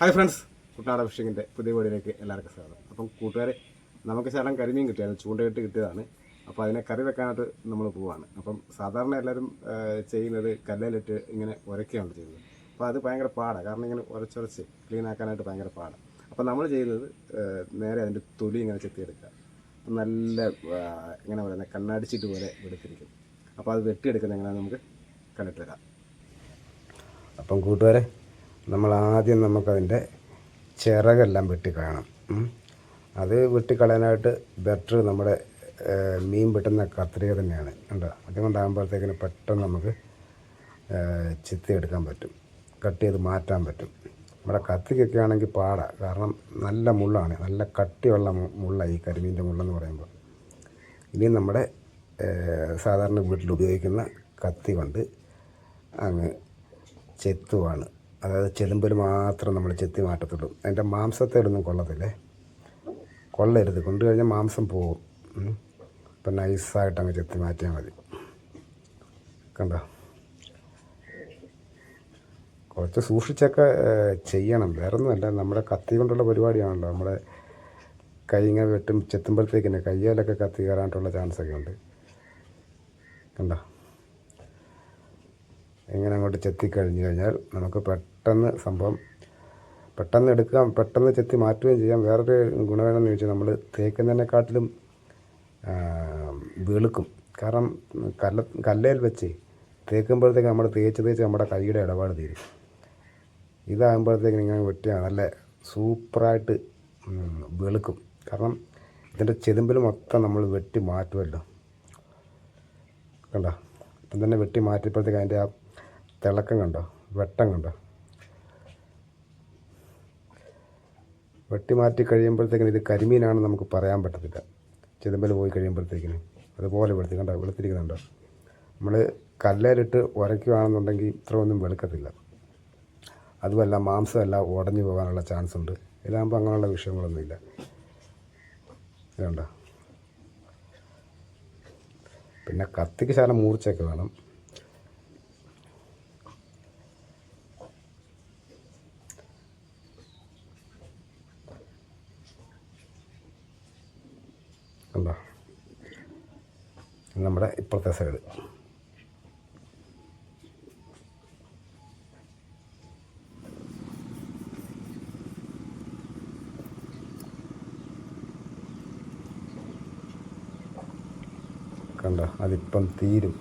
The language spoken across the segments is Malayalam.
Hi friends. കുട്ടനാട് ഫിഷിങ്ങിന്റെ പുതിയ വീടിലേക്ക് എല്ലാവർക്കും സ്വാഗതം. അപ്പം കൂട്ടുകാരെ നമുക്ക് ശകലം കരിമീൻ കിട്ടിയായിരുന്നു ചൂണ്ടയിട്ട് കിട്ടിയതാണ്. അപ്പോൾ അതിനെ കറി വെക്കാനായിട്ട് നമ്മൾ പോവാണ്. അപ്പം സാധാരണ എല്ലാവരും ചെയ്യുന്നത് കല്ലിലിട്ട് ഇങ്ങനെ ഉരയ്ക്കുകയാണ് ചെയ്യുന്നത്. അപ്പോൾ അത് ഭയങ്കര പാടാണ് കാരണം ഇങ്ങനെ ഉരച്ചുരച്ച് ക്ലീൻ ആക്കാനായിട്ട് ഭയങ്കര പാടാണ് അപ്പോൾ നമ്മൾ ചെയ്യുന്നത് നേരെ അതിന്റെ തൊലി ഇങ്ങനെ ചെത്തിയെടുക്കുക. നല്ല ഇങ്ങനെ പറയുന്നത് കണ്ണാടിച്ചിട്ട് പോലെ വെളുത്തിരിക്കും അപ്പോൾ അത് വെട്ടിയെടുക്കുന്നത് എങ്ങനെയാണ് നമുക്ക് കണ്ടിട്ട് വരാം. അപ്പം കൂട്ടുകാരെ നമ്മൾ ആദ്യം നമുക്കതിന്റെ ചിറകെല്ലാം വെട്ടിക്കളയണം. അത് വെട്ടിക്കളയാനായിട്ട് ബെറ്റർ നമ്മുടെ മീൻ വെട്ടുന്ന കത്രിക തന്നെയാണ്. കണ്ടോ? അതുകൊണ്ടാകുമ്പോഴത്തേക്കിന് പെട്ടെന്ന് നമുക്ക് ചിത്തി എടുക്കാൻ പറ്റും. കട്ട് ചെയ്ത് മാറ്റാൻ പറ്റും. നമ്മുടെ കത്തിക്കൊക്കെ ആണെങ്കിൽ പാടാണ് കാരണം നല്ല മുള്ളാണ്. നല്ല കട്ടിയുള്ള മുള്ള ഈ കരിമീന്റെ മുള്ളെന്ന് പറയുമ്പോൾ. ഇനി നമ്മുടെ സാധാരണ വീട്ടിൽ ഉപയോഗിക്കുന്ന കത്തി കൊണ്ട് അങ്ങ് ചെത്തുവാണ്. അതായത് ചെലുമ്പിൽ മാത്രം നമ്മൾ ചെത്തി മാറ്റത്തുള്ളൂ. അതിന്റെ മാംസത്തേലൊന്നും കൊള്ളത്തില്ലേ? കൊള്ളരുത്. കൊണ്ടു കഴിഞ്ഞാൽ മാംസം പോകും. അപ്പം നൈസായിട്ട് അങ്ങ് ചെത്തി മാറ്റിയാൽ മതി. കണ്ടോ? കുറച്ച് സൂക്ഷിച്ചൊക്കെ ചെയ്യണം ചെയ്യണം. വേറൊന്നുമല്ല. നമ്മുടെ കത്തി കൊണ്ടുള്ള പരിപാടിയാണല്ലോ. നമ്മുടെ കൈ ഇങ്ങനെ വെട്ടും ചെത്തുമ്പോഴത്തേക്കിന് കയ്യാലൊക്കെ കത്തി കയറാനായിട്ടുള്ള ചാൻസൊക്കെ ഉണ്ട്. കണ്ടോ? ഇങ്ങനെ അങ്ങോട്ട് ചെത്തി കഴിഞ്ഞ് കഴിഞ്ഞാൽ നമുക്ക് പെട്ടെന്ന് സംഭവം പെട്ടെന്ന് എടുക്കാം പെട്ടെന്ന് ചെത്തി മാറ്റുകയും ചെയ്യാം. വേറൊരു ഗുണമെന്ന് ചോദിച്ചാൽ നമ്മൾ തേക്കുന്നതിനെക്കാട്ടിലും വെളുക്കും. കാരണം കല്ല കല്ലയിൽ വെച്ച് തേക്കുമ്പോഴത്തേക്ക് നമ്മൾ തേച്ച് തേച്ച് നമ്മുടെ കൈയുടെ ഇടപാട് തീരും. ഇതാകുമ്പോഴത്തേക്കും ഇങ്ങനെ വെട്ടിയാൽ നല്ല സൂപ്പറായിട്ട് വെളുക്കും. കാരണം ഇതിന്റെ ചെതുമ്പിൽ മൊത്തം നമ്മൾ വെട്ടി മാറ്റുമല്ലോ കണ്ടോ? ഇപ്പം തന്നെ വെട്ടി മാറ്റിയപ്പോഴത്തേക്ക് അതിന്റെ ആ തിളക്കം കണ്ടോ? വെട്ടം കണ്ടോ? വെട്ടി മാറ്റി കഴിയുമ്പോഴത്തേക്കിന് ഇത് കരിമീനാണെന്ന് നമുക്ക് പറയാൻ പറ്റത്തില്ല. ചെതുമ്പൽ പോയി കഴിയുമ്പോഴത്തേക്കിന് അതുപോലെ വെളുത്തി കണ്ടോ? വെളുത്തിരിക്കുന്നുണ്ടോ? നമ്മൾ കല്ലേലിട്ട് ഉരയ്ക്കുകയാണെന്നുണ്ടെങ്കിൽ ഇത്ര ഒന്നും വെളുക്കത്തില്ല. അതുമല്ല മാംസമല്ല ഉടഞ്ഞു പോകാനുള്ള ചാൻസ് ഉണ്ട് ഇതാകുമ്പോൾ അങ്ങനെയുള്ള വിഷയങ്ങളൊന്നുമില്ല. ഇതുണ്ടോ? പിന്നെ കത്തിക്ക് ശാലം മൂർച്ചയൊക്കെ വേണം. കണ്ടോ നമ്മുടെ ഇപ്പുറത്തെ സൈഡ് കണ്ടോ? അതിപ്പം തീരും.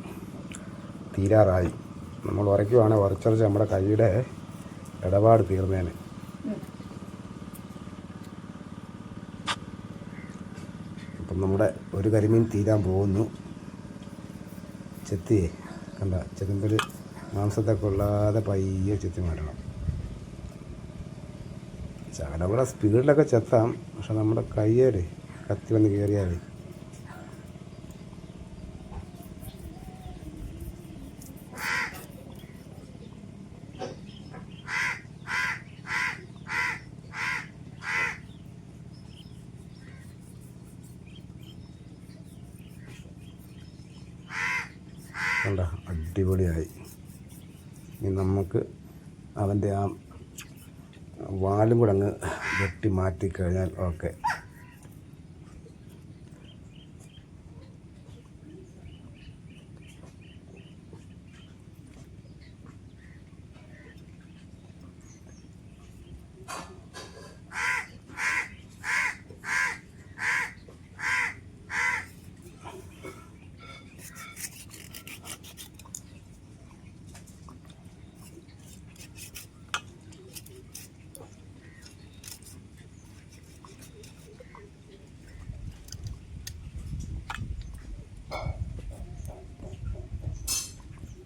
തീരാറായി. നമ്മൾ വരയ്ക്കുവാണെങ്കിൽ വരച്ചറിച്ച് നമ്മുടെ കൈയുടെ ഇടപാട് തീർന്നേനെ. അപ്പം നമ്മുടെ ഒരു കരിമീൻ തീരാൻ പോകുന്നു. ചെത്തി കണ്ട ചെതുമ്പിൽ മാംസത്തെ കൊള്ളാതെ പയ്യെ ചെത്തി മാറ്റണം. ശകലം സ്പീഡിലൊക്കെ ചെത്താം. പക്ഷെ നമ്മുടെ കയ്യേൽ കത്തി വന്ന് കയറിയാൽ കണ്ട അടിപൊളിയായി. ഇനി നമുക്ക് അവന്റെ ആ വാലും കൂടെ അങ്ങ് വെട്ടി മാറ്റി കഴിഞ്ഞാൽ ഓക്കെ.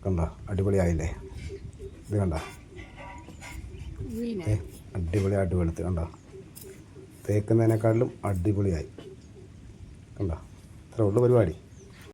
കണ്ട? അടിപൊളിയായില്ലേ? ഇത് കണ്ട? അടിപൊളി അടിപൊളി വെളുത്ത് കണ്ട? തേക്കുന്നതിനേക്കാളും അടിപൊളിയായി. കണ്ട? ഇത്ര ഉള്ളൂ പരിപാടി.